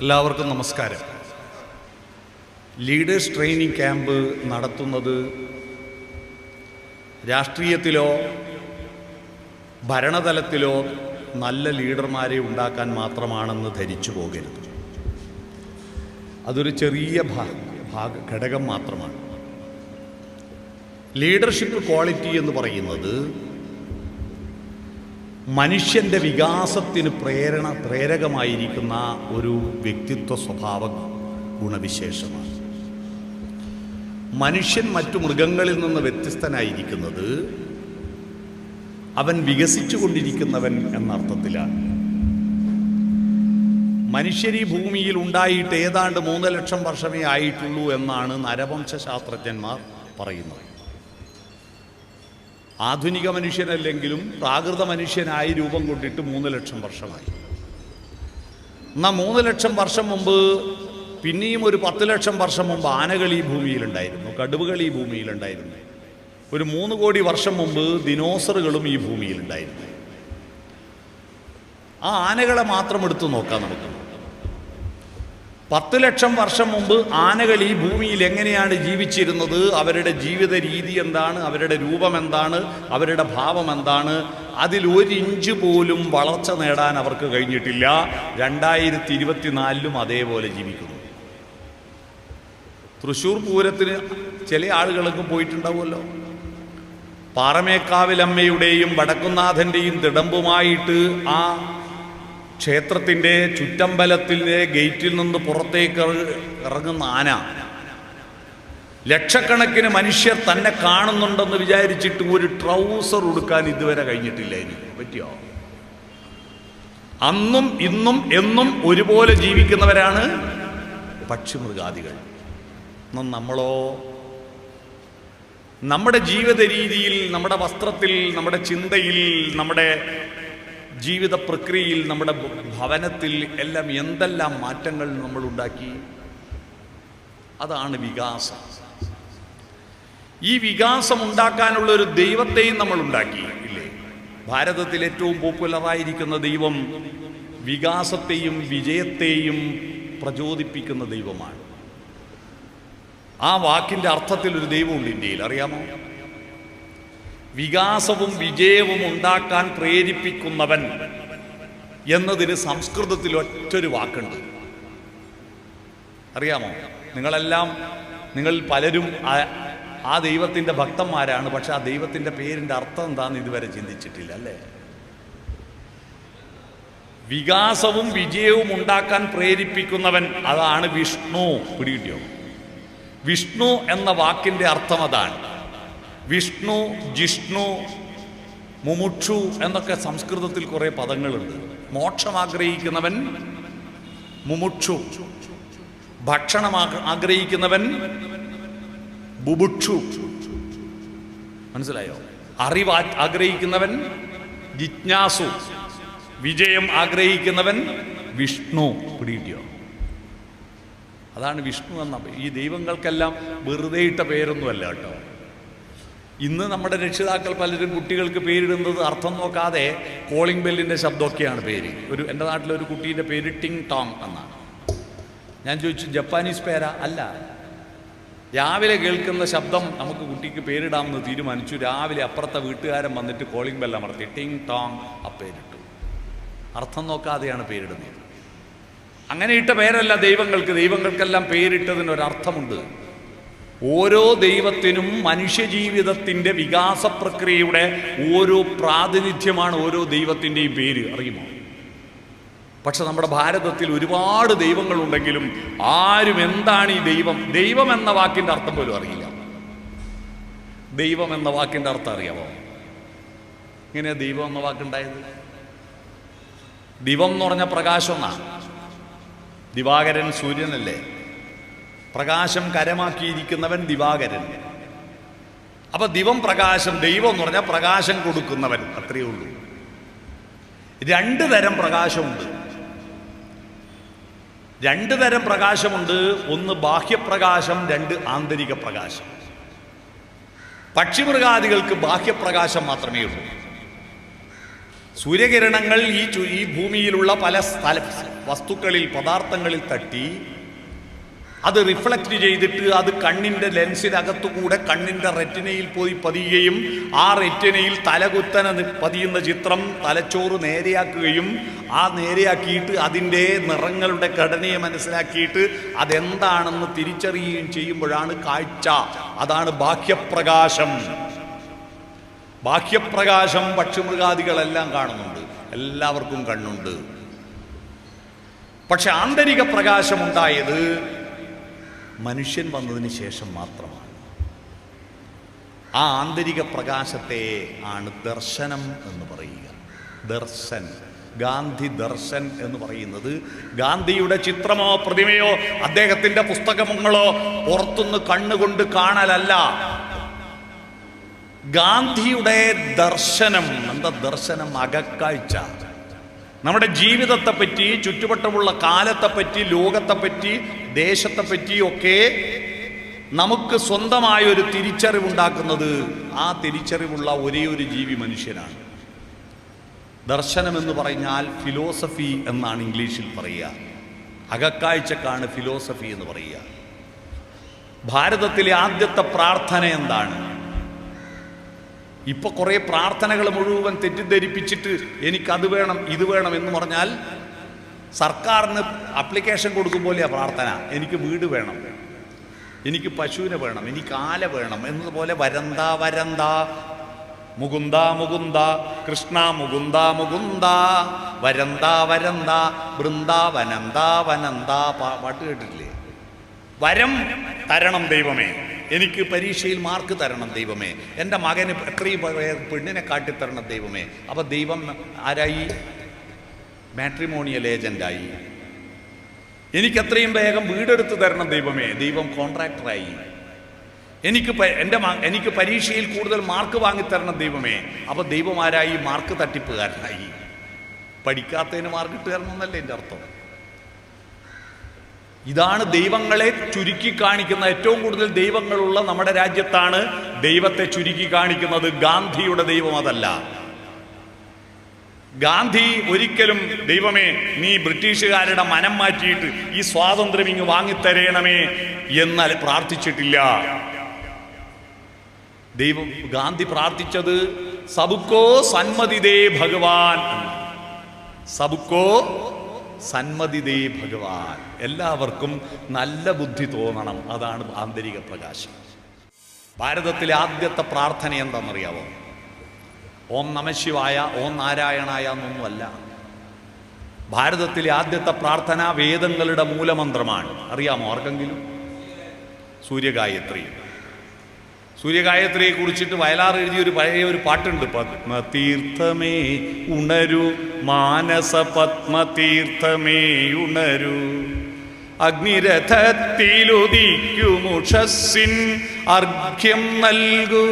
എല്ലാവർക്കും നമസ്കാരം. Leaders training camp നടത്തുന്നത് രാഷ്ട്രീയത്തിലോ ഭരണതലത്തിലോ നല്ല ലീഡർമാരെ ഉണ്ടാക്കാൻ മാത്രമാണെന്ന് ധരിച്ചു പോകരുത്. അതൊരു ചെറിയ ഭാഗ ഘടകം മാത്രമാണ്. ലീഡർഷിപ്പ് ക്വാളിറ്റി എന്ന് പറയുന്നത് മനുഷ്യന്റെ വികാസത്തിന് പ്രേരണ പ്രേരകമായിരിക്കുന്ന ഒരു വ്യക്തിത്വ സ്വഭാവ ഗുണവിശേഷമാണ്. മനുഷ്യൻ മറ്റു മൃഗങ്ങളിൽ നിന്ന് വ്യത്യസ്തനായിരിക്കുന്നത് അവൻ വികസിച്ചുകൊണ്ടിരിക്കുന്നവൻ എന്ന അർത്ഥത്തിലാണ് മനുഷ്യർ ഈ ഭൂമിയിൽ ഉണ്ടായിട്ട് ഏതാണ്ട് മൂന്ന് ലക്ഷം വർഷമേ ആയിട്ടുള്ളൂ എന്നാണ് നരവംശ ശാസ്ത്രജ്ഞന്മാർ പറയുന്നത്. ആധുനിക മനുഷ്യനല്ലെങ്കിലും പ്രാകൃത മനുഷ്യനായി രൂപം കൊണ്ടിട്ട് മൂന്ന് ലക്ഷം വർഷമായി. എന്നാൽ മൂന്ന് ലക്ഷം വർഷം മുമ്പ് പിന്നെയും ഒരു പത്ത് ലക്ഷം വർഷം മുമ്പ് ആനകൾ ഈ ഭൂമിയിലുണ്ടായിരുന്നു കടുവകൾ ഈ ഭൂമിയിലുണ്ടായിരുന്നു. ഒരു മൂന്ന് കോടി വർഷം മുമ്പ് ദിനോസറുകളും ഈ ഭൂമിയിലുണ്ടായിരുന്നു. ആ ആനകളെ മാത്രം എടുത്തു നോക്കാം നമുക്ക്. പത്ത് ലക്ഷം വർഷം മുമ്പ് ആനകൾ ഈ ഭൂമിയിൽ എങ്ങനെയാണ് ജീവിച്ചിരുന്നത്? അവരുടെ ജീവിത രീതി എന്താണ്? അവരുടെ രൂപം എന്താണ്? അവരുടെ ഭാവം എന്താണ്? അതിൽ ഒരു ഇഞ്ച് പോലും വളർച്ച നേടാൻ അവർക്ക് കഴിഞ്ഞിട്ടില്ല. രണ്ടായിരത്തി ഇരുപത്തിനാലിലും അതേപോലെ ജീവിക്കുന്നു. തൃശ്ശൂർ പൂരത്തിന് ചില ആളുകളൊക്കെ പോയിട്ടുണ്ടാവുമല്ലോ. പാറമേക്കാവിലമ്മയുടെയും വടക്കുന്നാഥന്റെയും തിടമ്പുമായിട്ട് ആ ക്ഷേത്രത്തിന്റെ ചുറ്റമ്പലത്തിന്റെ ഗേറ്റിൽ നിന്ന് പുറത്തേക്ക് ഇറങ്ങുന്ന ആന. ലക്ഷക്കണക്കിന് മനുഷ്യർ തന്നെ കാണുന്നുണ്ടെന്ന് വിചാരിച്ചിട്ട് ഒരു ട്രൗസർ ഉടുക്കാൻ ഇതുവരെ കഴിഞ്ഞിട്ടില്ല എനിക്ക് പറ്റിയോ? അന്നും ഇന്നും എന്നും ഒരുപോലെ ജീവിക്കുന്നവരാണ് പക്ഷിമൃഗാദികൾ. നമ്മളോ? നമ്മുടെ ജീവിത രീതിയിൽ നമ്മുടെ വസ്ത്രത്തിൽ നമ്മുടെ ചിന്തയിൽ നമ്മുടെ ജീവിത പ്രക്രിയയിൽ നമ്മുടെ ഭവനത്തിൽ എല്ലാം എന്തെല്ലാം മാറ്റങ്ങൾ നമ്മൾ ഉണ്ടാക്കി? അതാണ് വികാസം. ഈ വികാസം ഉണ്ടാക്കാനുള്ള ഒരു ദൈവത്തെയും നമ്മൾ ഉണ്ടാക്കി ഇല്ലേ? ഭാരതത്തിൽ ഏറ്റവും പോപ്പുലറായിരിക്കുന്ന ദൈവം വികാസത്തെയും വിജയത്തെയും പ്രചോദിപ്പിക്കുന്ന ദൈവമാണ്. ആ വാക്കിന്റെ അർത്ഥത്തിൽ ഒരു ദൈവമുണ്ട് ഇന്ത്യയിൽ. അറിയാമോ? വികാസവും വിജയവും ഉണ്ടാക്കാൻ പ്രേരിപ്പിക്കുന്നവൻ എന്നതിന് സംസ്കൃതത്തിൽ ഒറ്റൊരു വാക്കുണ്ട്. അറിയാമോ? നിങ്ങളെല്ലാം നിങ്ങൾ പലരും ആ- ദൈവത്തിന്റെ ഭക്തന്മാരാണ് പക്ഷെ ആ ദൈവത്തിന്റെ പേരിന്റെ അർത്ഥം എന്താണെന്ന് ഇതുവരെ ചിന്തിച്ചിട്ടില്ല അല്ലേ? വികാസവും വിജയവും ഉണ്ടാക്കാൻ പ്രേരിപ്പിക്കുന്നവൻ അതാണ് വിഷ്ണു. പിടികിട്ടിയോ? വിഷ്ണു എന്ന വാക്കിന്റെ അർത്ഥം അതാണ്. വിഷ്ണു ജിഷ്ണു മുമുക്ഷു എന്നൊക്കെ സംസ്കൃതത്തിൽ കുറേ പദങ്ങളുണ്ട്. മോക്ഷം ആഗ്രഹിക്കുന്നവൻ മുമുക്ഷു. ഭക്ഷണം ആഗ്രഹിക്കുന്നവൻ ബുഭുക്ഷു മനസ്സിലായോ? അറിവ് ആഗ്രഹിക്കുന്നവൻ ജിജ്ഞാസു. വിജയം ആഗ്രഹിക്കുന്നവൻ വിഷ്ണു. പിടികിട്ടിയോ? അതാണ് വിഷ്ണു എന്ന ഈ ദൈവങ്ങൾക്കെല്ലാം വെറുതെ ഇട്ട പേരൊന്നുമല്ല കേട്ടോ. ഇന്ന് നമ്മുടെ രക്ഷിതാക്കൾ പലരും കുട്ടികൾക്ക് പേരിടുന്നത് അർത്ഥം നോക്കാതെ കോളിംഗ് ബെല്ലിന്റെ ശബ്ദമൊക്കെയാണ് പേര്. ഒരു എന്റെ നാട്ടിലെ ഒരു കുട്ടീന്റെ പേര് ടിങ് ടോങ് എന്നാണ്. ഞാൻ ചോദിച്ചു ജപ്പാനീസ് പേരാ? അല്ല. രാവിലെ കേൾക്കുന്ന ശബ്ദം നമുക്ക് കുട്ടിക്ക് പേരിടാമെന്ന് തീരുമാനിച്ചു. രാവിലെ അപ്പുറത്തെ വീട്ടുകാരൻ വന്നിട്ട് കോളിംഗ് ബെല്ല അമർത്തി ടിങ് ടോങ് ആ പേരിട്ടു. അർത്ഥം നോക്കാതെയാണ് പേരിടുന്നത്. അങ്ങനെ ഇട്ട പേരല്ല ദൈവങ്ങൾക്ക്. ദൈവങ്ങൾക്കെല്ലാം പേരിട്ടതിന് ഒരർത്ഥമുണ്ട് ഓരോ ദൈവത്തിനും മനുഷ്യജീവിതത്തിന്റെ വികാസ പ്രക്രിയയുടെ ഓരോ പ്രാതിനിധ്യമാണ് ഓരോ ദൈവത്തിന്റെയും പേര്. അറിയുമോ? പക്ഷെ നമ്മുടെ ഭാരതത്തിൽ ഒരുപാട് ദൈവങ്ങളുണ്ടെങ്കിലും ആരും എന്താണ് ഈ ദൈവം? ദൈവം എന്ന വാക്കിന്റെ അർത്ഥം പോലും അറിയില്ല. ദൈവം എന്ന വാക്കിന്റെ അർത്ഥം അറിയാമോ ഇങ്ങനെ ദൈവം എന്ന വാക്കുണ്ടായത്? ദിവം എന്ന് പറഞ്ഞ പ്രകാശം എന്നാ ദിവാകരൻ സൂര്യനല്ലേ? പ്രകാശം കരമാക്കിയിരിക്കുന്നവൻ ദിവാകരൻ. അപ്പൊ ദിവം പ്രകാശം ദൈവം എന്ന് പറഞ്ഞാൽ പ്രകാശം കൊടുക്കുന്നവൻ അത്രയേ ഉള്ളൂ. രണ്ട് തരം പ്രകാശമുണ്ട്. രണ്ട് തരം പ്രകാശമുണ്ട്. ഒന്ന് ബാഹ്യപ്രകാശം രണ്ട് ആന്തരിക പ്രകാശം പക്ഷിമൃഗാദികൾക്ക് ബാഹ്യപ്രകാശം മാത്രമേ ഉള്ളൂ. സൂര്യകിരണങ്ങൾ ഈ ഈ ഭൂമിയിലുള്ള പല സ്ഥല വസ്തുക്കളിൽ പദാർത്ഥങ്ങളിൽ തട്ടി അത് റിഫ്ലക്റ്റ് ചെയ്തിട്ട് അത് കണ്ണിന്റെ ലെൻസിനകത്തുകൂടെ കണ്ണിന്റെ റെറ്റിനയിൽ പോയി പതിയുകയും ആ റെറ്റിനയിൽ തലകുത്തന പതിയുന്ന ചിത്രം തലച്ചോറ് നേരെയാക്കുകയും ആ നേരെയാക്കിയിട്ട് അതിന്റെ നിറങ്ങളുടെ ഘടനയെ മനസ്സിലാക്കിയിട്ട് അതെന്താണെന്ന് തിരിച്ചറിയുകയും ചെയ്യുമ്പോഴാണ് കാഴ്ച. അതാണ് ബാഹ്യപ്രകാശം. ബാഹ്യപ്രകാശം പക്ഷിമൃഗാദികളെല്ലാം കാണുന്നുണ്ട്. എല്ലാവർക്കും കണ്ണുണ്ട്. പക്ഷെ ആന്തരിക പ്രകാശം ഉണ്ടായത് മനുഷ്യൻ വന്നതിന് ശേഷം മാത്രമാണ്. ആ ആന്തരിക പ്രകാശത്തെ ആണ് ദർശനം എന്ന് പറയുക. ദർശൻ. ഗാന്ധി ദർശൻ എന്ന് പറയുന്നത് ഗാന്ധിയുടെ ചിത്രമോ പ്രതിമയോ അദ്ദേഹത്തിന്റെ പുസ്തകങ്ങളോ പുറത്തുനിന്ന് കണ്ണുകൊണ്ട് കാണലല്ല. ഗാന്ധിയുടെ ദർശനം എന്താ ദർശനം? അകക്കാഴ്ച. നമ്മുടെ ജീവിതത്തെപ്പറ്റി ചുറ്റുവട്ടമുള്ള കാലത്തെപ്പറ്റി ലോകത്തെപ്പറ്റി ദേശത്തെപ്പറ്റി ഒക്കെ നമുക്ക് സ്വന്തമായ ഒരു തിരിച്ചറിവുണ്ടാക്കുന്നത് ആ തിരിച്ചറിവുള്ള ഒരേ ഒരു ജീവി മനുഷ്യനാണ്. ദർശനം എന്ന് പറഞ്ഞാൽ ഫിലോസഫി എന്നാണ് ഇംഗ്ലീഷിൽ പറയുക. അകക്കാഴ്ചക്കാണ് ഫിലോസഫി എന്ന് പറയുക. ഭാരതത്തിലെ ആദ്യത്തെ പ്രാർത്ഥന എന്താണ്? ഇപ്പൊ കുറെ പ്രാർത്ഥനകൾ മുഴുവൻ തെറ്റിദ്ധരിപ്പിച്ചിട്ട് എനിക്കത് വേണം ഇത് വേണം എന്ന് പറഞ്ഞാൽ സർക്കാരിന് അപ്ലിക്കേഷൻ കൊടുക്കും പോലെയാ പ്രാർത്ഥന. എനിക്ക് വീട് വേണം. എനിക്ക് പശുവിനെ വേണം. എനിക്ക് ആല വേണം. എന്നതുപോലെ വരന്ത വരന്ത മുകുന്ദ മുകുന്ദ കൃഷ്ണ മുകുന്ദ മുകുന്ദ വരന്ത വരന്ത വൃന്ദാവനന്ത വനന്ത പാട്ട് കേട്ടിട്ടില്ലേ? വരം തരണം ദൈവമേ. എനിക്ക് പരീക്ഷയിൽ മാർക്ക് തരണം ദൈവമേ. എന്റെ മകന് എത്രയും പെണ്ണിനെ കാട്ടിത്തരണം ദൈവമേ. അപ്പം ദൈവം ആരായി? മാട്രിമോണിയൽ ഏജന്റായി എനിക്ക് എത്രയും വേഗം വീടെടുത്ത് തരണം ദൈവമേ. ദൈവം കോൺട്രാക്ടറായി. എനിക്ക് എന്റെ എനിക്ക് പരീക്ഷയിൽ കൂടുതൽ മാർക്ക് വാങ്ങിത്തരണം ദൈവമേ. അപ്പോൾ ദൈവം ആരായി? മാർക്ക് തട്ടിപ്പുകാരനായി. പഠിക്കാത്തതിന് മാർക്ക് എന്നല്ലേ എന്റെ അർത്ഥം. ഇതാണ് ദൈവങ്ങളെ ചുരുക്കി കാണിക്കുന്ന ഏറ്റവും കൂടുതൽ ദൈവങ്ങളുള്ള നമ്മുടെ രാജ്യത്താണ് ദൈവത്തെ ചുരുക്കി കാണിക്കുന്നത് ഗാന്ധിയുടെ ദൈവം അതല്ല. ഗാന്ധി ഒരിക്കലും ദൈവമേ നീ ബ്രിട്ടീഷുകാരുടെ മനം മാറ്റിയിട്ട് ഈ സ്വാതന്ത്ര്യം ഇങ്ങ് വാങ്ങിത്തരേണമേ എന്നാൽ പ്രാർത്ഥിച്ചിട്ടില്ല. ദൈവം ഗാന്ധി പ്രാർത്ഥിച്ചത് സബുക്കോ സന്മതിദേ ഭഗവാൻ. സബുക്കോ സന്മതിദേ ഭഗവാൻ. എല്ലാവർക്കും നല്ല ബുദ്ധി തോന്നണം. അതാണ് ആന്തരിക പ്രകാശം. ഭാരതത്തിലെ ആദ്യത്തെ പ്രാർത്ഥന എന്താണെന്നറിയാവോ? ഓം നമശിവായ ഓം നാരായണായ എന്നൊന്നുമല്ല. ഭാരതത്തിലെ ആദ്യത്തെ പ്രാർത്ഥന വേദങ്ങളുടെ മൂലമന്ത്രമാണ്. അറിയാമോ ആർക്കെങ്കിലും? സൂര്യഗായത്രി. സൂര്യഗായത്രിയെ കുറിച്ചിട്ട് വയലാർ എഴുതിയ ഒരു പഴയ ഒരു പാട്ടുണ്ട് പത്മതീർത്ഥമേ ഉണരു മാനസ പത്മതീർത്ഥമേ ഉണരു അഗ്നിരഥത്തിലുദിക്കുമുഷസ്സിൻ അർഘ്യം നൽകൂ.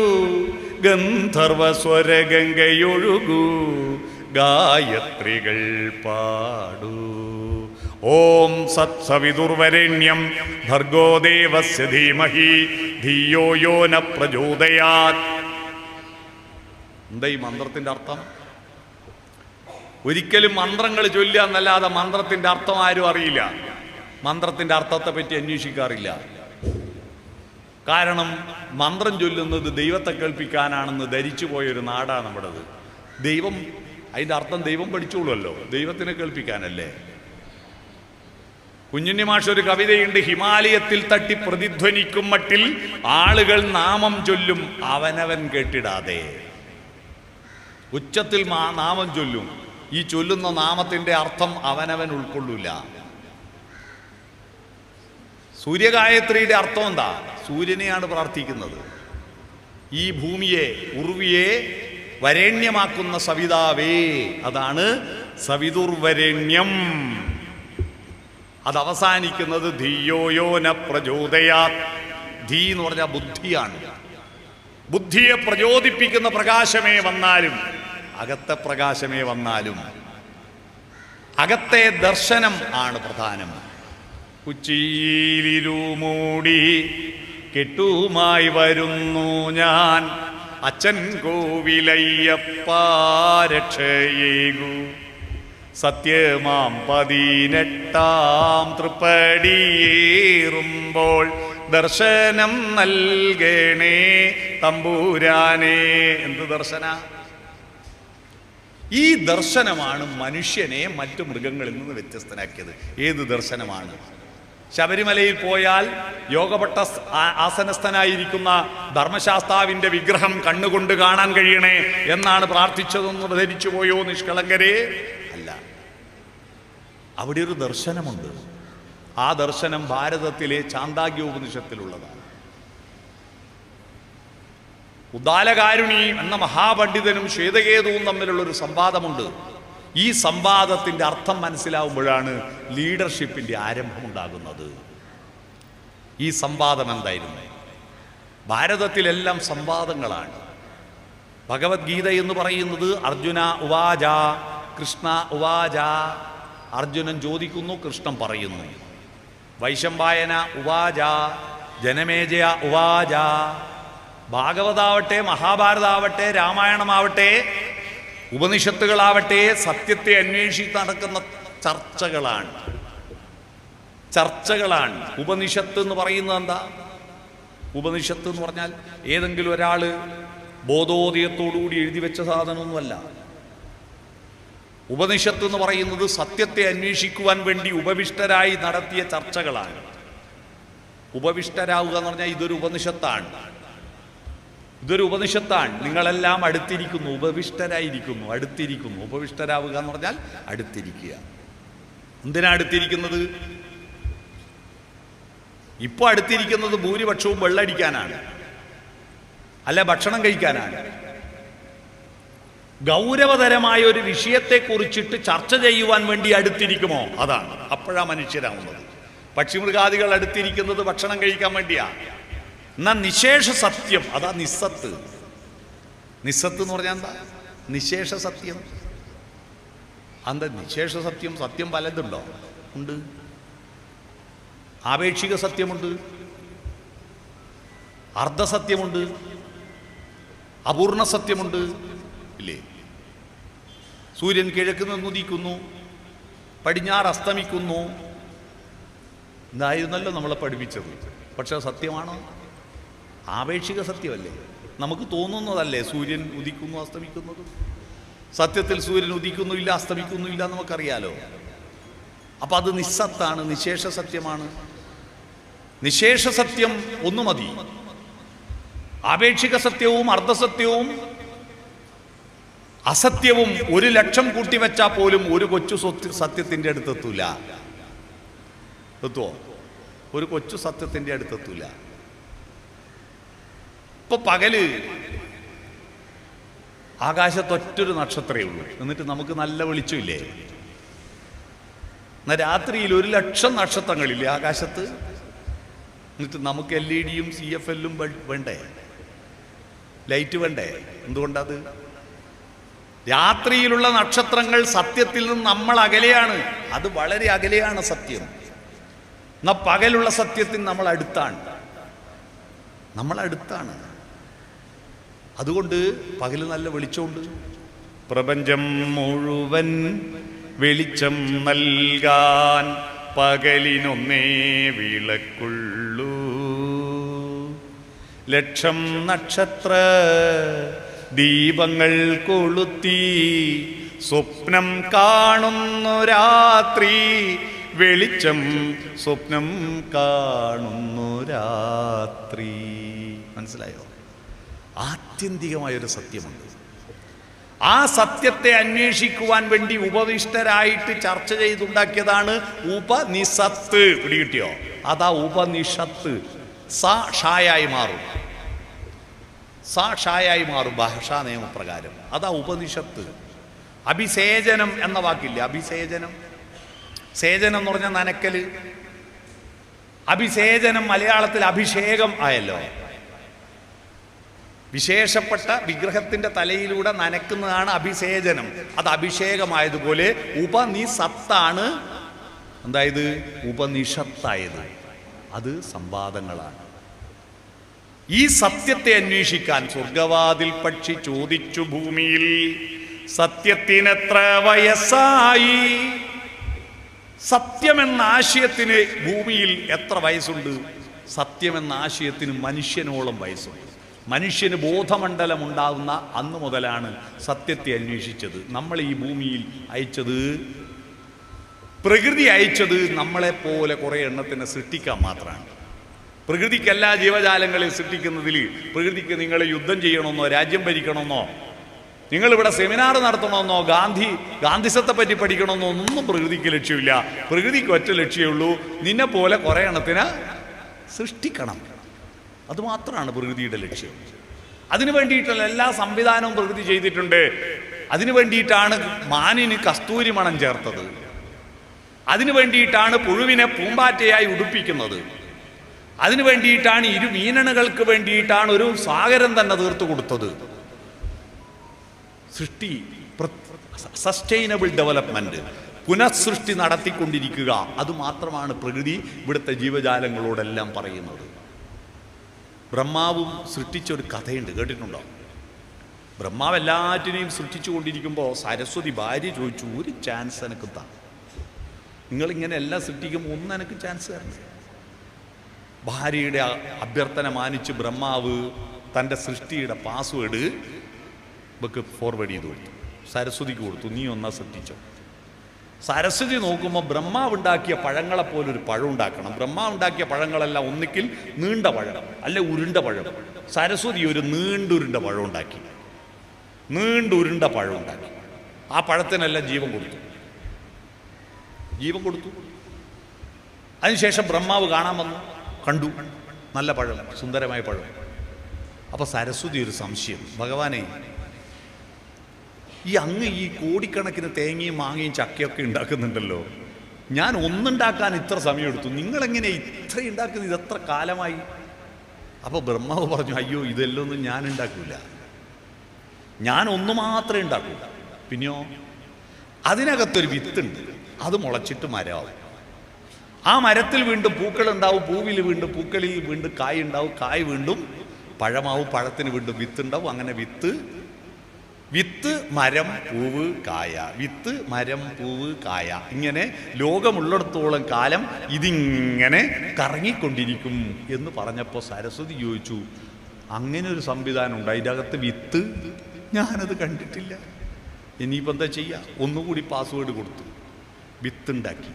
ഗന്ധർവ സ്വരഗംഗയൊഴുകൂ ഗായത്രികൾ പാടൂ. ഓം സത്സവിതുർവരേണ്യം ഭർഗോദേവസ്യ ധീമഹി ധിയോ യോ ന പ്രചോദയാത്. എന്താ ഈ മന്ത്രത്തിന്റെ അർത്ഥം? ഒരിക്കലും മന്ത്രങ്ങൾ ചൊല്ലുക എന്നല്ലാതെ മന്ത്രത്തിന്റെ അർത്ഥം ആരും അറിയില്ല. മന്ത്രത്തിന്റെ അർത്ഥത്തെ പറ്റി അന്വേഷിക്കാറില്ല. കാരണം മന്ത്രം ചൊല്ലുന്നത് ദൈവത്തെ കേൾപ്പിക്കാനാണെന്ന് ധരിച്ചു പോയൊരു നാടാണ് നമ്മുടേത് ദൈവം അതിന്റെ അർത്ഥം ദൈവം പഠിച്ചോളുമല്ലോ ദൈവത്തിനെ കേൾപ്പിക്കാനല്ലേ? കുഞ്ഞുണ്ണി മാഷ് ഒരു കവിതയുണ്ട് ഹിമാലയത്തിൽ തട്ടി പ്രതിധ്വനിക്കും മട്ടിൽ ആളുകൾ നാമം ചൊല്ലും അവനവൻ കേട്ടിടാതെ. ഉച്ചത്തിൽ നാമം ചൊല്ലും. ഈ ചൊല്ലുന്ന നാമത്തിന്റെ അർത്ഥം അവനവൻ ഉൾക്കൊള്ളൂല. സൂര്യഗായത്രിയുടെ അർത്ഥം എന്താ? സൂര്യനെയാണ് പ്രാർത്ഥിക്കുന്നത്. ഈ ഭൂമിയെ ഉർവിയെ വരേണ്യമാക്കുന്ന സവിതാവേ അതാണ് സവിതുർവരേണ്യം. അത് അവസാനിക്കുന്നത് ധിയോയോന പ്രചോദയാ ധീ എന്ന് പറഞ്ഞാൽ ബുദ്ധിയാണ്. ബുദ്ധിയെ പ്രചോദിപ്പിക്കുന്ന പ്രകാശമേ വന്നാലും അകത്തെ പ്രകാശമേ വന്നാലും അകത്തെ ദർശനം ആണ് പ്രധാനം. ഉച്ചിയിലിരുമൂടി കെട്ടുമായി വരുന്നു ഞാൻ. അച്ഛൻ കോവിലയ്യപ്പ രക്ഷയേകു. സത്യമാം പതിനെട്ടാം തൃപ്പടിയേറുമ്പോൾ ദർശനം നൽകണേ തമ്പൂരാനെ. എന്ത് ദർശന? ഈ ദർശനമാണ് മനുഷ്യനെ മറ്റു മൃഗങ്ങളിൽ നിന്ന് വ്യത്യസ്തനാക്കിയത്. ഏത് ദർശനമാണ്? ശബരിമലയിൽ പോയാൽ യോഗപട്ട ആസനസ്ഥനായിരിക്കുന്ന ധർമ്മശാസ്താവിന്റെ വിഗ്രഹം കണ്ണുകൊണ്ട് കാണാൻ കഴിയണേ എന്നാണ് പ്രാർത്ഥിച്ചതെന്ന് ധരിച്ചു പോയോ നിഷ്കളങ്കരെ? അല്ല. അവിടെ ഒരു ദർശനമുണ്ട്. ആ ദർശനം ഭാരതത്തിലെ ചാന്താഗ്യ ഉപനിഷത്തിലുള്ളതാണ് ഉദാലകാരുണി എന്ന മഹാപണ്ഡിതനും ശ്വേതകേതുവും തമ്മിലുള്ള ഒരു സംവാദമുണ്ട്. ഈ സംവാദത്തിന്റെ അർത്ഥം മനസ്സിലാവുമ്പോഴാണ് ലീഡർഷിപ്പിന്റെ ആരംഭമുണ്ടാകുന്നത്. ഈ സംവാദം എന്തായിരുന്നു? ഭാരതത്തിലെല്ലാം സംവാദങ്ങളാണ്. ഭഗവത്ഗീത എന്ന് പറയുന്നത് അർജുന ഉവാച കൃഷ്ണ ഉവാച അർജുനൻ ചോദിക്കുന്നു കൃഷ്ണൻ പറയുന്നു. വൈശമ്പായന ഉവാച ജനമേജയ ഉവാച ഭാഗവതാവട്ടെ മഹാഭാരതാവട്ടെ രാമായണമാവട്ടെ ഉപനിഷത്തുകളാവട്ടെ സത്യത്തെ അന്വേഷിച്ച് നടക്കുന്ന ചർച്ചകളാണ്. ചർച്ചകളാണ്. ഉപനിഷത്ത് എന്ന് പറയുന്നത് എന്താ? ഉപനിഷത്ത് എന്ന് പറഞ്ഞാൽ ഏതെങ്കിലും ഒരാൾ ബോധോദയത്തോടുകൂടി എഴുതി വെച്ച സാധനമൊന്നുമല്ല. ഉപനിഷത്ത് എന്ന് പറയുന്നത് സത്യത്തെ അന്വേഷിക്കുവാൻ വേണ്ടി ഉപവിഷ്ടരായി നടത്തിയ ചർച്ചകളാണ്. ഉപവിഷ്ടരാവുക എന്ന് പറഞ്ഞാൽ ഇതൊരു ഉപനിഷത്താണ്. ഇതൊരു ഉപനിഷത്താണ്. നിങ്ങളെല്ലാം അടുത്തിരിക്കുന്നു ഉപവിഷ്ടരായിരിക്കുന്നു. അടുത്തിരിക്കുന്നു. ഉപവിഷ്ടരാവുക എന്ന് പറഞ്ഞാൽ അടുത്തിരിക്കുക. എന്തിനാ അടുത്തിരിക്കുന്നത്? ഇപ്പോൾ അടുത്തിരിക്കുന്നത് ഭൂരിപക്ഷവും വെള്ളടിക്കാനാണ്. അല്ല ഭക്ഷണം കഴിക്കാനാണ്. ഗൗരവതരമായ ഒരു വിഷയത്തെ കുറിച്ചിട്ട് ചർച്ച ചെയ്യുവാൻ വേണ്ടി അടുത്തിരിക്കുമോ? അതാണ്. അപ്പോഴാ മനുഷ്യരാവുന്നത്. പക്ഷിമൃഗാദികൾ അടുത്തിരിക്കുന്നത് ഭക്ഷണം കഴിക്കാൻ വേണ്ടിയാ. എന്നാ നിശേഷ സത്യം. അതാ നിസ്സത്ത്. നിസ്സത്ത് എന്ന് പറഞ്ഞാൽ എന്താ? നിശേഷ സത്യം. അന്ത നിശേഷ സത്യം സത്യം പലതുണ്ടോ? ഉണ്ട്. ആപേക്ഷിക സത്യമുണ്ട്. അർദ്ധസത്യമുണ്ട് അപൂർണ സത്യമുണ്ട്. ഇല്ലേ? സൂര്യൻ കിഴക്ക് നിന്നുദിക്കുന്നു പടിഞ്ഞാറ് അസ്തമിക്കുന്നു. എന്തായിരുന്നല്ലോ നമ്മളെ പഠിപ്പിച്ചത്. പക്ഷെ സത്യമാണോ? ആപേക്ഷിക സത്യമല്ലേ? നമുക്ക് തോന്നുന്നതല്ലേ സൂര്യൻ ഉദിക്കുന്നു അസ്തമിക്കുന്നത്? സത്യത്തിൽ സൂര്യൻ ഉദിക്കുന്നുമില്ല അസ്തമിക്കുന്നുമില്ല നമുക്കറിയാലോ? അപ്പൊ അത് നിസ്സത്താണ് നിശേഷ സത്യമാണ്. നിശേഷ സത്യം ഒന്നു മതി. ആപേക്ഷിക സത്യവും അർദ്ധസത്യവും അസത്യവും ഒരു ലക്ഷം കൂട്ടി കൂട്ടിവെച്ചാൽ പോലും ഒരു കൊച്ചു സ്വത്ത് സത്യത്തിന്റെ അടുത്തെത്തൂല. എത്തുവോ? ഒരു കൊച്ചു സത്യത്തിന്റെ അടുത്തെത്തൂല. ഇപ്പൊ പകൽ. ആകാശത്തൊറ്റൊരു നക്ഷത്രമേ ഉള്ളൂ. എന്നിട്ട് നമുക്ക് നല്ല വെളിച്ചമില്ലേ? എന്നാ രാത്രിയിൽ ഒരു ലക്ഷം നക്ഷത്രങ്ങളില്ലേ ആകാശത്ത്? എന്നിട്ട് നമുക്ക് എൽ ഇ ഡിയും സി എഫ് എല്ലും വേണ്ടേ? ലൈറ്റ് വേണ്ടേ? എന്തുകൊണ്ടത്? രാത്രിയിലുള്ള നക്ഷത്രങ്ങൾ സത്യത്തിൽ നിന്ന് നമ്മൾ അകലെയാണ്. അത് വളരെ അകലെയാണ് സത്യം. എന്നാ പകലുള്ള സത്യത്തിന് നമ്മൾ അടുത്താണ്. നമ്മൾ അടുത്താണ്. അതുകൊണ്ട് പകൽ നല്ല വെളിച്ചമുണ്ട്. പ്രപഞ്ചം മുഴുവൻ വെളിച്ചം നൽകാൻ പകലിനൊന്നേ വിളക്കുള്ളൂ. ലക്ഷം നക്ഷത്ര ദീപങ്ങൾ കൊളുത്തി സ്വപ്നം കാണുന്നു രാത്രി. വെളിച്ചം സ്വപ്നം കാണുന്നു രാത്രി. മനസ്സിലായോ? ആത്യന്തികമായൊരു സത്യമുണ്ട്. ആ സത്യത്തെ അന്വേഷിക്കുവാൻ വേണ്ടി ഉപവിഷ്ടരായിട്ട് ചർച്ച ചെയ്തുണ്ടാക്കിയതാണ് ഉപനിഷത്ത്. പിടികിട്ടിയോ? അതാ ഉപനിഷത്ത്. സ മാറും. സ മാറും ഭാഷാ നിയമപ്രകാരം. അതാ ഉപനിഷത്ത്. അഭിസേചനം എന്ന വാക്കില്ല? അഭിസേചനം. സേചനം എന്ന് പറഞ്ഞാൽ നനക്കൽ. അഭിസേചനം മലയാളത്തിൽ അഭിഷേകം ആയല്ലോ. വിശേഷപ്പെട്ട വിഗ്രഹത്തിന്റെ തലയിലൂടെ നനക്കുന്നതാണ് അഭിഷേചനം. അത് അഭിഷേകമായതുപോലെ ഉപനിസത്താണ് എന്തായത്? ഉപനിഷത്തായത്. അത് സംവാദങ്ങളാണ്. ഈ സത്യത്തെ അന്വേഷിക്കാൻ സ്വർഗവാതിൽ പക്ഷി ചോദിച്ചു ഭൂമിയിൽ സത്യത്തിനെത്ര വയസ്സായി? സത്യമെന്ന ആശയത്തിന് ഭൂമിയിൽ എത്ര വയസ്സുണ്ട്? സത്യമെന്ന ആശയത്തിന് മനുഷ്യനോളം വയസ്സുണ്ട്. മനുഷ്യന് ബോധമണ്ഡലം ഉണ്ടാകുന്ന അന്ന് മുതലാണ് സത്യത്തെ അന്വേഷിച്ചത്. നമ്മൾ ഈ ഭൂമിയിൽ അയച്ചത് പ്രകൃതി അയച്ചത് നമ്മളെപ്പോലെ കുറേ എണ്ണത്തിനെ സൃഷ്ടിക്കാൻ മാത്രമാണ്. പ്രകൃതിക്ക് എല്ലാ ജീവജാലങ്ങളെ സൃഷ്ടിക്കുന്നതിൽ. പ്രകൃതിക്ക് നിങ്ങൾ യുദ്ധം ചെയ്യണമെന്നോ രാജ്യം ഭരിക്കണമെന്നോ നിങ്ങളിവിടെ സെമിനാർ നടത്തണമെന്നോ ഗാന്ധി ഗാന്ധിസത്തെ പറ്റി പഠിക്കണമെന്നോ ഒന്നും പ്രകൃതിക്ക് ലക്ഷ്യമില്ല. പ്രകൃതിക്ക് ഒറ്റ ലക്ഷ്യമുള്ളൂ നിന്നെ പോലെ കുറേ എണ്ണത്തിന് സൃഷ്ടിക്കണം. അതുമാത്രമാണ് പ്രകൃതിയുടെ ലക്ഷ്യം. അതിനു വേണ്ടിയിട്ടുള്ള എല്ലാ സംവിധാനവും പ്രകൃതി ചെയ്തിട്ടുണ്ട്. അതിനു വേണ്ടിയിട്ടാണ് മാനിന് കസ്തൂരി മണം ചേർത്തത്. അതിനു വേണ്ടിയിട്ടാണ് പുഴുവിനെ പൂമ്പാറ്റയായി ഉടുപ്പിക്കുന്നത്. അതിനു വേണ്ടിയിട്ടാണ് ഇരു മീനണുകൾക്ക് വേണ്ടിയിട്ടാണ് ഒരു സാഗരം തന്നെ തീർത്തു കൊടുത്തത്. സൃഷ്ടി സസ്റ്റൈനബിൾ ഡെവലപ്മെന്റ് പുനഃസൃഷ്ടി നടത്തിക്കൊണ്ടിരിക്കുക അതുമാത്രമാണ് പ്രകൃതി ഇവിടുത്തെ ജീവജാലങ്ങളോടെല്ലാം പറയുന്നത്. ബ്രഹ്മാവും സൃഷ്ടിച്ച ഒരു കഥയുണ്ട് കേട്ടിട്ടുണ്ടോ? ബ്രഹ്മാവ് എല്ലാറ്റിനെയും സൃഷ്ടിച്ചുകൊണ്ടിരിക്കുമ്പോൾ സരസ്വതി ഭാര്യ ചോദിച്ചു ഒരു ചാൻസ് എനിക്ക് താ. നിങ്ങളിങ്ങനെ എല്ലാം സൃഷ്ടിക്കുമ്പോൾ ഒന്ന് എനിക്ക് ചാൻസ് തരണം ഭാര്യയുടെ അഭ്യർത്ഥന മാനിച്ച് ബ്രഹ്മാവ് തന്റെ സൃഷ്ടിയുടെ പാസ്വേഡ് ഇവക്ക് ഫോർവേഡ് ചെയ്ത് കൊടുത്തു. സരസ്വതിക്ക് കൊടുത്തു നീ ഒന്നാ സൃഷ്ടിച്ചോ. സരസ്വതി നോക്കുമ്പോൾ ബ്രഹ്മാവ് ഉണ്ടാക്കിയ പഴങ്ങളെ പോലെ ഒരു പഴം ഉണ്ടാക്കണം ബ്രഹ്മാവ് ഉണ്ടാക്കിയ പഴങ്ങളെല്ലാം ഒന്നിക്കിൽ നീണ്ട പഴം അല്ലെ ഉരുണ്ട പഴം. സരസ്വതി ഒരു നീണ്ടുരുണ്ട പഴം ഉണ്ടാക്കി നീണ്ടുരുണ്ട പഴം ഉണ്ടാക്കി ആ പഴത്തിനെല്ലാം ജീവൻ കൊടുത്തു. ജീവൻ കൊടുത്തു. അതിനുശേഷം ബ്രഹ്മാവ് കാണാൻ വന്നു. കണ്ടു. നല്ല പഴം സുന്ദരമായ പഴം. അപ്പോൾ സരസ്വതി ഒരു സംശയം. ഭഗവാനെ ഈ അങ്ങ് ഈ കോടിക്കണക്കിന് തേങ്ങയും മാങ്ങയും ചക്കയൊക്കെ ഉണ്ടാക്കുന്നുണ്ടല്ലോ. ഞാൻ ഒന്നുണ്ടാക്കാൻ ഇത്ര സമയമെടുത്തു. നിങ്ങളെങ്ങനെ ഇത്ര ഉണ്ടാക്കുന്നത്? ഇതെത്ര കാലമായി? അപ്പോൾ ബ്രഹ്മാവ് പറഞ്ഞു അയ്യോ ഇതെല്ലാം ഒന്നും ഞാൻ ഉണ്ടാക്കൂല. ഞാൻ ഒന്ന് മാത്രമേ ഉണ്ടാക്കൂ പിന്നെയോ? അതിനകത്തൊരു വിത്തുണ്ട്. അത് മുളച്ചിട്ട് മരമാവും. ആ മരത്തിൽ വീണ്ടും പൂക്കൾ ഉണ്ടാവും പൂവിൽ വീണ്ടും പൂക്കളിൽ വീണ്ടും കായ് ഉണ്ടാവും കായ് വീണ്ടും പഴമാവും. പഴത്തിന് വീണ്ടും വിത്ത് ഉണ്ടാവും അങ്ങനെ വിത്ത് വിത്ത് മരം പൂവ് കായ. വിത്ത് മരം പൂവ് കായ. ഇങ്ങനെ ലോകമുള്ളിടത്തോളം കാലം ഇതിങ്ങനെ കറങ്ങിക്കൊണ്ടിരിക്കും എന്ന് പറഞ്ഞപ്പോൾ സരസ്വതി ചോദിച്ചു അങ്ങനെ ഒരു സംവിധാനം ഉണ്ട്. അതിന്റെ അകത്ത് വിത്ത്? ഞാനത് കണ്ടിട്ടില്ല. ഇനിയിപ്പോൾ എന്താ ചെയ്യുക ഒന്നുകൂടി പാസ്വേഡ് കൊടുത്തു. വിത്തുണ്ടാക്കി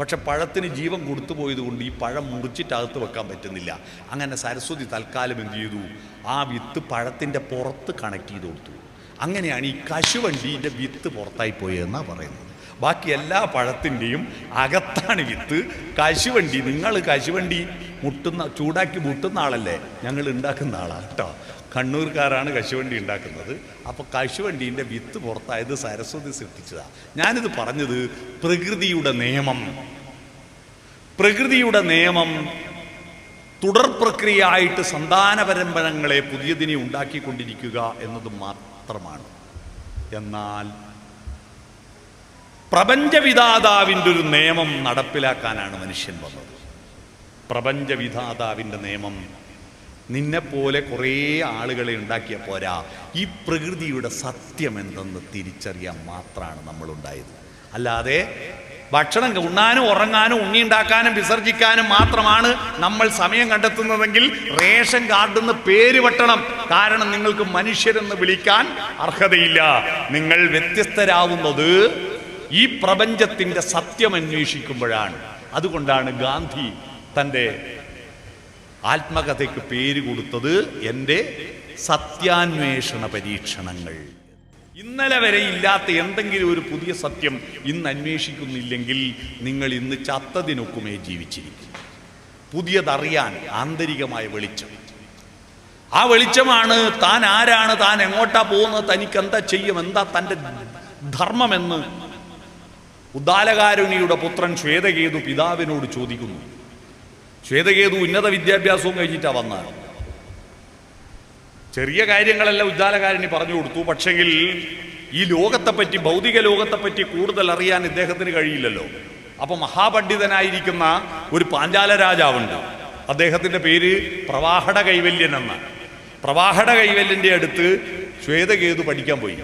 പക്ഷെ പഴത്തിന് ജീവൻ കൊടുത്തു പോയതുകൊണ്ട് ഈ പഴം മുറിച്ചിട്ട് അകത്ത് വെക്കാൻ പറ്റുന്നില്ല. അങ്ങനെ സരസ്വതി തൽക്കാലം എന്ത് ചെയ്തു? ആ വിത്ത് പഴത്തിന്റെ പുറത്ത് കണക്ട് ചെയ്ത് കൊടുത്തു. അങ്ങനെയാണ് ഈ കശുവണ്ടീന്റെ വിത്ത് പുറത്തായി പോയതെന്നാണ് പറയുന്നത്. ബാക്കി എല്ലാ പഴത്തിന്റെയും അകത്താണ് വിത്ത്. കശുവണ്ടി നിങ്ങൾ കശുവണ്ടി മുട്ടുന്ന ചൂടാക്കി മുട്ടുന്ന ആളല്ലേ? ഞങ്ങൾ ഉണ്ടാക്കുന്ന ആളാണ് കേട്ടോ. കണ്ണൂർക്കാരാണ് കശുവണ്ടി ഉണ്ടാക്കുന്നത്. അപ്പോൾ കശുവണ്ടീന്റെ വിത്ത് പുറത്തായത് സരസ്വതി സൃഷ്ടിച്ചതാണ് ഞാനിത് പറഞ്ഞത് പ്രകൃതിയുടെ നിയമം. പ്രകൃതിയുടെ നിയമം തുടർ പ്രക്രിയ ആയിട്ട് സന്താന പരമ്പരങ്ങളെ പുതിയതിനെ ഉണ്ടാക്കിക്കൊണ്ടിരിക്കുക എന്നത് മാത്രമാണ്. എന്നാൽ പ്രപഞ്ചവിധാതാവിന്റെ ഒരു നിയമം നടപ്പിലാക്കാനാണ് മനുഷ്യൻ വന്നത്. പ്രപഞ്ചവിധാതാവിന്റെ നിയമം നിന്നെപ്പോലെ കുറേ ആളുകളെ ഉണ്ടാക്കിയ പോരാ. ഈ പ്രകൃതിയുടെ സത്യം എന്തെന്ന് തിരിച്ചറിയാൻ മാത്രമാണ് നമ്മളുണ്ടായത്. അല്ലാതെ ഭക്ഷണം ഉണ്ണാനും ഉറങ്ങാനും ഉണ്ണി ഉണ്ടാക്കാനും വിസർജിക്കാനും മാത്രമാണ് നമ്മൾ സമയം കണ്ടെത്തുന്നതെങ്കിൽ റേഷൻ കാർഡിൽ നിന്ന് പേര് വെട്ടണം. കാരണം നിങ്ങൾക്ക് മനുഷ്യരെന്ന് വിളിക്കാൻ അർഹതയില്ല. നിങ്ങൾ വ്യത്യസ്തരാവുന്നത് ഈ പ്രപഞ്ചത്തിന്റെ സത്യം അന്വേഷിക്കുമ്പോഴാണ്. അതുകൊണ്ടാണ് ഗാന്ധി തന്റെ ആത്മകഥയ്ക്ക് പേര് കൊടുത്തത് എന്റെ സത്യാന്വേഷണ പരീക്ഷണങ്ങൾ. ഇന്നലെ വരെ ഇല്ലാത്ത എന്തെങ്കിലും ഒരു പുതിയ സത്യം ഇന്ന് അന്വേഷിക്കുന്നില്ലെങ്കിൽ നിങ്ങൾ ഇന്ന് ചത്തതിനൊക്കുമേ ജീവിച്ചിരിക്കും. പുതിയതറിയാൻ ആന്തരികമായ വെളിച്ചം. ആ വെളിച്ചമാണ് താൻ ആരാണ് താൻ എങ്ങോട്ടാ പോകുന്നത് തനിക്ക് എന്താ ചെയ്യും എന്താ തന്റെ ധർമ്മമെന്ന് ഉദ്ദാലകാരുണിയുടെ പുത്രൻ ശ്വേതകേതു പിതാവിനോട് ചോദിക്കുന്നു. ശ്വേതകേതു ഉന്നത വിദ്യാഭ്യാസവും കഴിഞ്ഞിട്ടാണ് വന്നത്. ചെറിയ കാര്യങ്ങളെല്ലാം ഉജ്ജാലകാരണി പറഞ്ഞു കൊടുത്തു. പക്ഷെങ്കിൽ ഈ ലോകത്തെപ്പറ്റി ഭൗതിക ലോകത്തെപ്പറ്റി കൂടുതൽ അറിയാൻ ഇദ്ദേഹത്തിന് കഴിയില്ലല്ലോ. അപ്പൊ മഹാപണ്ഡിതനായിരിക്കുന്ന ഒരു പാഞ്ചാല രാജാവുണ്ട്. അദ്ദേഹത്തിന്റെ പേര് പ്രവാഹട കൈവല്യൻ എന്ന. പ്രവാഹട കൈവല്യന്റെ അടുത്ത് ശ്വേതകേതു പഠിക്കാൻ പോയി.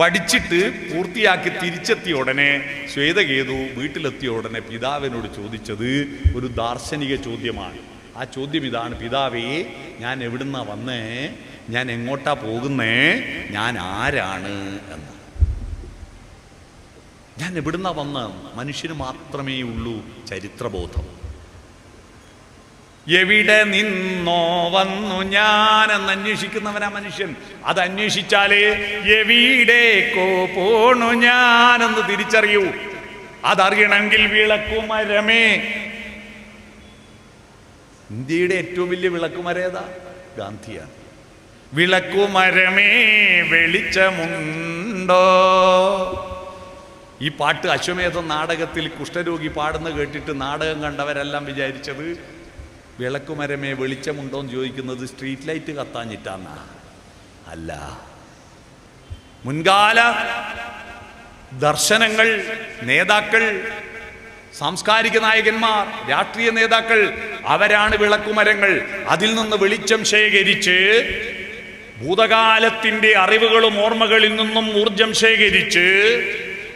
പഠിച്ചിട്ട് പൂർത്തിയാക്കി തിരിച്ചെത്തിയ ഉടനെ ശ്വേതകേതു വീട്ടിലെത്തിയ ഉടനെ പിതാവിനോട് ചോദിച്ചത് ഒരു ദാർശനിക ചോദ്യമാണ്. ആ ചോദ്യം ഇതാണ്. പിതാവേ ഞാൻ എവിടുന്നാ വന്നേ? ഞാൻ എങ്ങോട്ടാ പോകുന്നേ? ഞാൻ ആരാണ്? എന്ന്. ഞാൻ എവിടുന്നാ വന്ന്? മനുഷ്യന് മാത്രമേ ഉള്ളൂ ചരിത്രബോധം. എവിടെ നിന്നോ വന്നു ഞാൻ? എന്ന് അന്വേഷിക്കുന്നവനാ മനുഷ്യൻ. അത് അന്വേഷിച്ചാലേ എവിടേക്കോ പോണു ഞാൻ? എന്ന് തിരിച്ചറിയൂ. അതറിയണമെങ്കിൽ വിളക്കുമരമേ ഇന്ത്യയുടെ ഏറ്റവും വലിയ വിളക്കുമരേതാ ഗാന്ധിയാണ്. വിളക്കുമരമേ വെളിച്ചമുണ്ടോ? ഈ പാട്ട് അശ്വമേധ നാടകത്തിൽ കുഷ്ഠരോഗി പാടുന്ന കേട്ടിട്ട് നാടകം കണ്ടവരെല്ലാം വിചാരിച്ചത് വിളക്കുമരമേ വെളിച്ചമുണ്ടോ എന്ന് ചോദിക്കുന്നത് സ്ട്രീറ്റ് ലൈറ്റ് കത്താഞ്ഞിട്ടാന്നാ. അല്ല. മുൻകാല ദർശനങ്ങൾ നേതാക്കൾ സാംസ്കാരിക നായകന്മാർ രാഷ്ട്രീയ നേതാക്കൾ അവരാണ് വിളക്കുമരങ്ങൾ. അതിൽ നിന്ന് വെളിച്ചം ശേഖരിച്ച് ഭൂതകാലത്തിന്റെ അറിവുകളും ഓർമ്മകളിൽ നിന്നും ഊർജം ശേഖരിച്ച്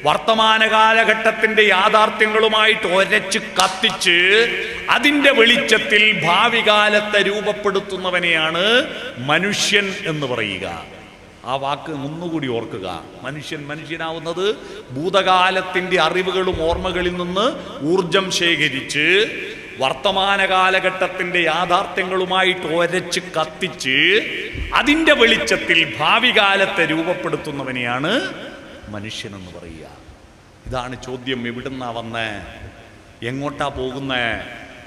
വർത്തമാന കാലഘട്ടത്തിന്റെ യാഥാർത്ഥ്യങ്ങളുമായിട്ട് ഒരച്ച് കത്തിച്ച് അതിന്റെ വെളിച്ചത്തിൽ ഭാവി കാലത്തെ രൂപപ്പെടുത്തുന്നവനെയാണ് മനുഷ്യൻ എന്ന് പറയുക. ആ വാക്ക് ഒന്നുകൂടി ഓർക്കുക. മനുഷ്യൻ മനുഷ്യനാവുന്നത് ഭൂതകാലത്തിന്റെ അറിവുകളും ഓർമ്മകളിൽ നിന്ന് ഊർജം ശേഖരിച്ച് വർത്തമാന കാലഘട്ടത്തിന്റെ യാഥാർത്ഥ്യങ്ങളുമായിട്ട് ഒരച്ച് കത്തിച്ച് അതിന്റെ വെളിച്ചത്തിൽ ഭാവി കാലത്തെ രൂപപ്പെടുത്തുന്നവനെയാണ് മനുഷ്യനെന്ന് പറയുക. ഇതാണ് ചോദ്യം എവിടുന്നാ വന്നേ? എങ്ങോട്ടാ പോകുന്നേ?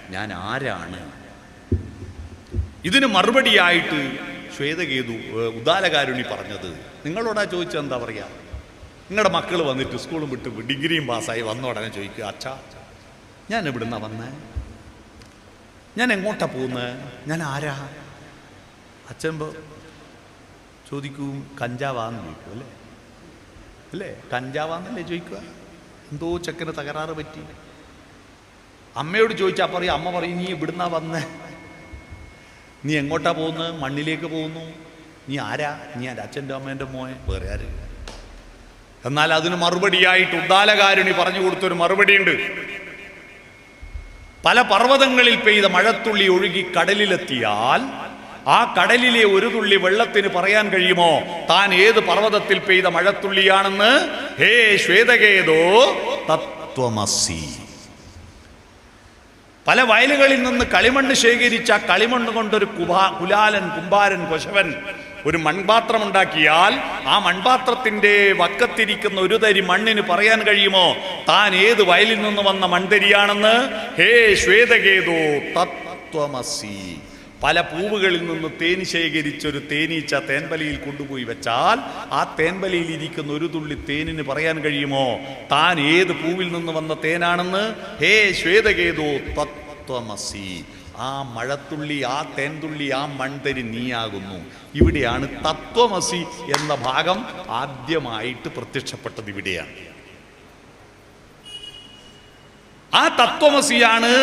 ഞാൻ ആരാണ്? ഇതിന് മറുപടിയായിട്ട് ശ്വേതകേതു ഉദാലകാരുണി പറഞ്ഞത്. നിങ്ങളോടാ ചോദിച്ചത് എന്താ പറയുക നിങ്ങളുടെ മക്കൾ വന്നിട്ട് സ്കൂളും വിട്ട് ഡിഗ്രിയും പാസ്സായി വന്ന ഉടനെ ചോദിക്കുക അച്ഛാ ഞാൻ എവിടുന്നാ വന്നേ? ഞാൻ എങ്ങോട്ടാ പോകുന്നത് ഞാൻ ആരാ? അച്ഛൻ ചോദിക്കും കഞ്ചാവാന്ന് ചോദിക്കും അല്ലേ? അല്ലേ? കഞ്ചാവാന്നല്ലേ ചോദിക്കുക? എന്തോ ചെക്കന് തകരാറ് പറ്റി. അമ്മയോട് ചോദിച്ചാൽ പറയും അമ്മ പറയും നീ ഇവിടുന്നാ വന്നേ? നീ എങ്ങോട്ടാ പോകുന്നത്? മണ്ണിലേക്ക് പോകുന്നു. നീ ആരാ? നീ എന്റെ അച്ഛന്റെ അമ്മേന്റെ മോയെ വേറെ ആര്? എന്നാൽ അതിന് മറുപടിയായിട്ട് ഉദ്ദാലകാരുണി പറഞ്ഞു കൊടുത്തൊരു മറുപടിയുണ്ട്. പല പർവതങ്ങളിൽ പെയ്ത മഴത്തുള്ളി ഒഴുകി കടലിലെത്തിയാൽ ആ കടലിലെ ഒരു തുള്ളി വെള്ളത്തിന് പറയാൻ കഴിയുമോ? താൻ ഏത് പർവതത്തിൽ പെയ്ത മഴത്തുള്ളിയാണെന്ന്? ഹേ ശ്വേതകേതോ തത്വമസി. പല വയലുകളിൽ നിന്ന് കളിമണ്ണ് ശേഖരിച്ച കളിമണ്ണ് കൊണ്ടൊരു കുഭാ കുലാലൻ കുമ്പാരൻ കൊശവൻ ഒരു മൺപാത്രം ഉണ്ടാക്കിയാൽ ആ മൺപാത്രത്തിന്റെ വക്കത്തിരിക്കുന്ന ഒരു തരി മണ്ണിന് പറയാൻ കഴിയുമോ? താൻ ഏത് വയലിൽ നിന്ന് വന്ന മൺതരിയാണെന്ന്? ഹേ ശ്വേതകേതോ തത്വമസി പല പൂവുകളിൽ നിന്ന് തേൻ ശേഖരിച്ചൊരു തേനീച്ച തേൻപലയിൽ കൊണ്ടുപോയി വെച്ചാൽ ആ തേൻപലയിൽ ഇരിക്കുന്ന ഒരു തുള്ളി തേനിന് പറയാൻ കഴിയുമോ? താൻ ഏത് പൂവിൽ നിന്ന് വന്ന തേനാണെന്ന്? ഹേ ശ്വേതകേതോ തത്വമസി. ആ മഴത്തുള്ളി ആ തേൻതുള്ളി ആ മൺതരി നീയാകുന്നു. ഇവിടെയാണ് തത്വമസി എന്ന ഭാഗം ആദ്യമായിട്ട് പ്രത്യക്ഷപ്പെട്ടത് ഇവിടെയാണ്. ആ തത്വമസിയാണ്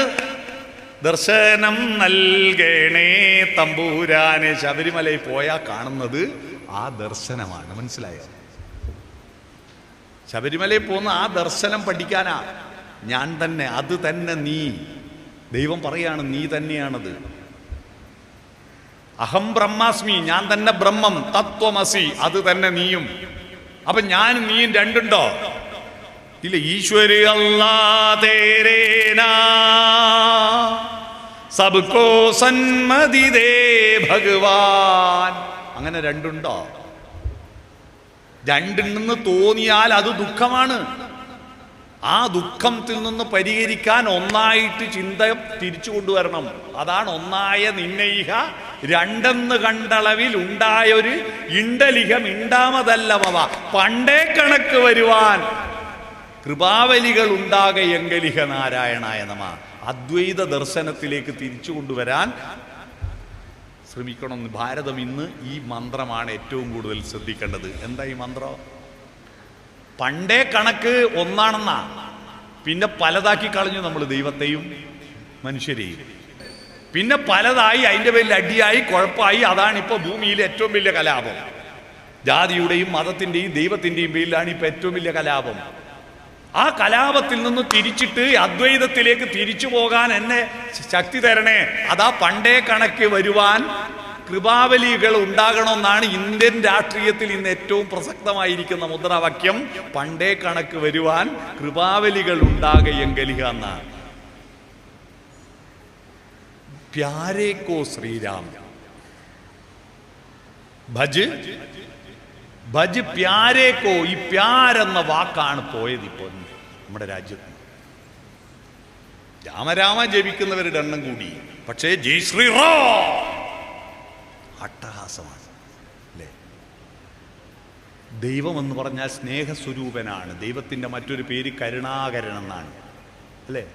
ദർശനം നൽകണേ തമ്പൂരാന്. ശബരിമലയിൽ പോയാൽ കാണുന്നത് ആ ദർശനമാണ്. മനസ്സിലായോ? ശബരിമലയിൽ പോകുന്ന ആ ദർശനം പഠിക്കാനാ. ഞാൻ തന്നെ അത് തന്നെ നീ. ദൈവം പറയാണ് നീ തന്നെയാണത്. അഹം ബ്രഹ്മാസ്മി ഞാൻ തന്നെ ബ്രഹ്മം തത്വമസി അത് തന്നെ നീയും. അപ്പൊ ഞാൻ നീയും രണ്ടുണ്ടോ? ഇല്ല ഈശ്വരി അല്ലാതേരേനാ സബ്കോ സന്മതി ദേ ഭഗവാൻ. അങ്ങനെ രണ്ടുണ്ടോ? രണ്ടുണ്ടെന്ന് തോന്നിയാൽ അത് ദുഃഖമാണ്. ആ ദുഃഖത്തിൽ നിന്ന് പരിഹരിക്കാൻ ഒന്നായിട്ട് ചിന്ത തിരിച്ചു കൊണ്ടുവരണം. അതാണ് ഒന്നായ നിന്നയിഹ രണ്ടെന്ന് കണ്ടളവിൽ ഉണ്ടായൊരു ഇണ്ടലിഹം ഇണ്ടാമതല്ലവ പണ്ടേ കണക്ക് വരുവാൻ കൃപാവലികൾ ഉണ്ടാകെ എങ്കലിഹ നാരായണായ നമ. അദ്വൈത ദർശനത്തിലേക്ക് തിരിച്ചു കൊണ്ടുവരാൻ ശ്രമിക്കണം ഭാരതം ഇന്ന് ഈ മന്ത്രമാണ് ഏറ്റവും കൂടുതൽ ശ്രദ്ധിക്കേണ്ടത്. എന്താ ഈ മന്ത്രം? പണ്ടേ കണക്ക് ഒന്നാണെന്നാ. പിന്നെ പലതാക്കി കളഞ്ഞു നമ്മൾ ദൈവത്തെയും മനുഷ്യരെയും. പിന്നെ പലതായി അതിന്റെ പേരിൽ അടിയായി കുഴപ്പമായി അതാണ് ഇപ്പോൾ ഭൂമിയിലെ ഏറ്റവും വലിയ കലാപം. ജാതിയുടെയും മതത്തിന്റെയും ദൈവത്തിന്റെയും പേരിലാണ് ഇപ്പോൾ ഏറ്റവും വലിയ കലാപം. ആ കലാപത്തിൽ നിന്ന് തിരിച്ചിട്ട് അദ്വൈതത്തിലേക്ക് തിരിച്ചു പോകാൻ എന്നെ ശക്തി തരണേ. അതാ പണ്ടേ കണക്ക് വരുവാൻ കൃപാവലികൾ ഉണ്ടാകണമെന്നാണ് ഇന്ത്യൻ രാഷ്ട്രീയത്തിൽ ഇന്ന് ഏറ്റവും പ്രസക്തമായിരിക്കുന്ന മുദ്രാവാക്യം. പണ്ടേ കണക്ക് വരുവാൻ കൃപാവലികൾ ഉണ്ടാകയെങ്കലിക എന്നാണ് പ്യാരേക്കോ ശ്രീരാം ഭജ്. ഭജ് പ്യാരേക്കോ ഈ പ്യാരെന്ന വാക്കാണ് പോയത് ഇപ്പോൾ നമ്മുടെ രാജ്യത്ത്. രാമരാമ ജപിക്കുന്നവരുടെ എണ്ണം കൂടി. പക്ഷേ ജയ് ശ്രീറാം അട്ടഹാസമാണ് അല്ലേ? ദൈവം എന്ന് പറഞ്ഞാൽ സ്നേഹസ്വരൂപനാണ്. ദൈവത്തിന്റെ മറ്റൊരു പേര് കരുണാകരൻ എന്നാണ് അല്ലേ?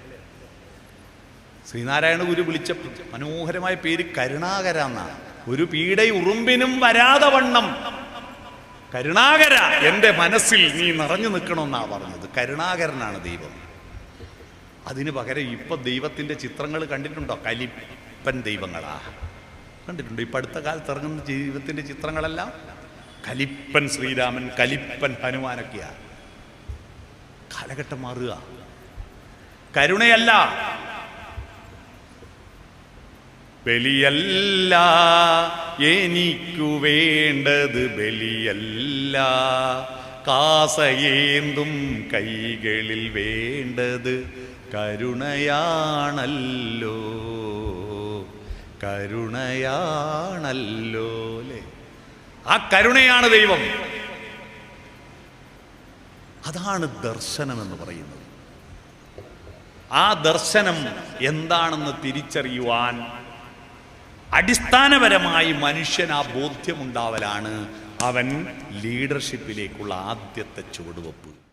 ശ്രീനാരായണ ഗുരു വിളിച്ച മനോഹരമായ പേര് കരുണാകര എന്നാണ്. ഒരു പീഡ ഉറുമ്പിനും വരാതെ വണ്ണം കരുണാകര. എന്റെ മനസ്സിൽ നീ നിറഞ്ഞു നിൽക്കണമെന്നാണ് പറഞ്ഞത്. കരുണാകരനാണ് ദൈവം. അതിന് പകരം ഇപ്പൊ ദൈവത്തിന്റെ ചിത്രങ്ങൾ കണ്ടിട്ടുണ്ടോ? കലിപ്പൻ ദൈവങ്ങളാ. കണ്ടിട്ടുണ്ടോ. ഇപ്പൊ അടുത്ത കാലത്ത് ഇറങ്ങുന്ന ദൈവത്തിന്റെ ചിത്രങ്ങളെല്ലാം കലിപ്പൻ ശ്രീരാമൻ കലിപ്പൻ ഹനുമാനൊക്കെയാ. കാലഘട്ടം മാറുക. കരുണയല്ല. ബലിയല്ല എനിക്കു വേണ്ടത് ബലിയല്ല. കാസയേന്തും കൈകളിൽ വേണ്ടത് കരുണയാണല്ലോ. കരുണയാണല്ലോ ആ കരുണയാണ് ദൈവം. അതാണ് ദർശനം എന്ന് പറയുന്നത്. ആ ദർശനം എന്താണെന്ന് തിരിച്ചറിയുവാൻ അടിസ്ഥാനപരമായി മനുഷ്യൻ ആ ബോധ്യമുണ്ടാവലാണ് അവൻ ലീഡർഷിപ്പിലേക്കുള്ള ആദ്യത്തെ ചുവടുവെപ്പ്.